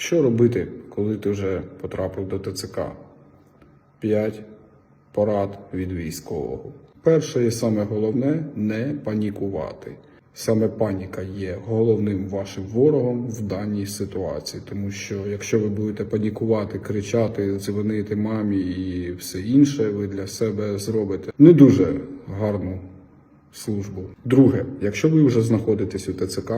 Що робити, коли ти вже потрапив до ТЦК? 5 порад від військового. Перше і саме головне не панікувати. Саме паніка є головним вашим ворогом в даній ситуації, тому що якщо ви будете панікувати, кричати, дзвонити мамі і все інше, ви для себе зробите не дуже гарну службу. Друге, якщо ви вже знаходитесь у ТЦК,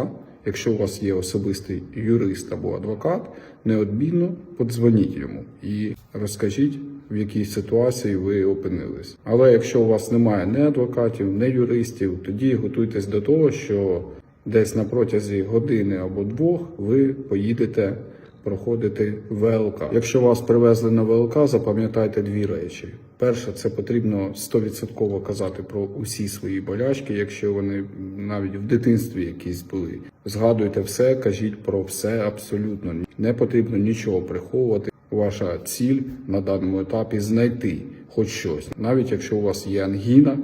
якщо у вас є особистий юрист або адвокат, неодмінно подзвоніть йому і розкажіть, в якій ситуації ви опинились. Але якщо у вас немає ні адвокатів, ні юристів, тоді готуйтесь до того, що десь на протязі години або двох ви поїдете проходити ВЛК. Якщо вас привезли на ВЛК, запам'ятайте дві речі. Перше, це потрібно 100% казати про усі свої болячки, якщо вони навіть в дитинстві якісь були. Згадуйте все, кажіть про все абсолютно. Не потрібно нічого приховувати. Ваша ціль на даному етапі знайти хоч щось, навіть якщо у вас є ангіна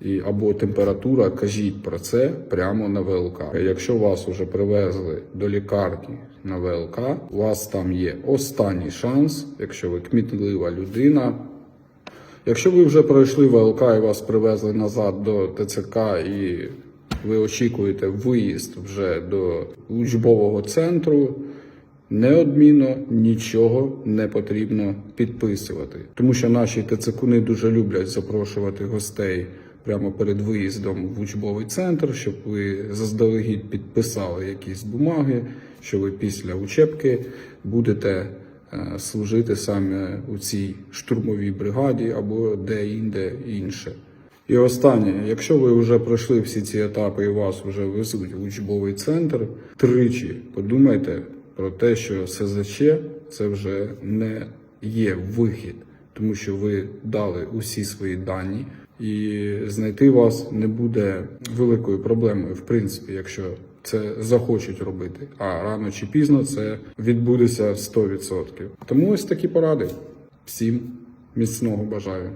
і або температура, кажіть про це прямо на ВЛК. Якщо вас вже привезли до лікарні на ВЛК, у вас там є останній шанс, якщо ви кмітлива людина. Якщо ви вже пройшли ВЛК і вас привезли назад до ТЦК і ви очікуєте виїзд вже до учбового центру, неодмінно нічого не потрібно підписувати, тому що наші ТЦКуни дуже люблять запрошувати гостей прямо перед виїздом в учбовий центр, щоб ви заздалегідь підписали якісь бумаги, що ви після учебки будете е, служити саме у цій штурмовій бригаді або де-інде інше. І останнє, якщо ви вже пройшли всі ці етапи і вас вже везуть в учбовий центр, тричі подумайте про те, що СЗЧ це вже не є вихід, тому що ви дали усі свої дані, і знайти вас не буде великою проблемою, в принципі, якщо це захочуть робити. А рано чи пізно це відбудеться 100%. Тому ось такі поради. Всім міцного бажаю.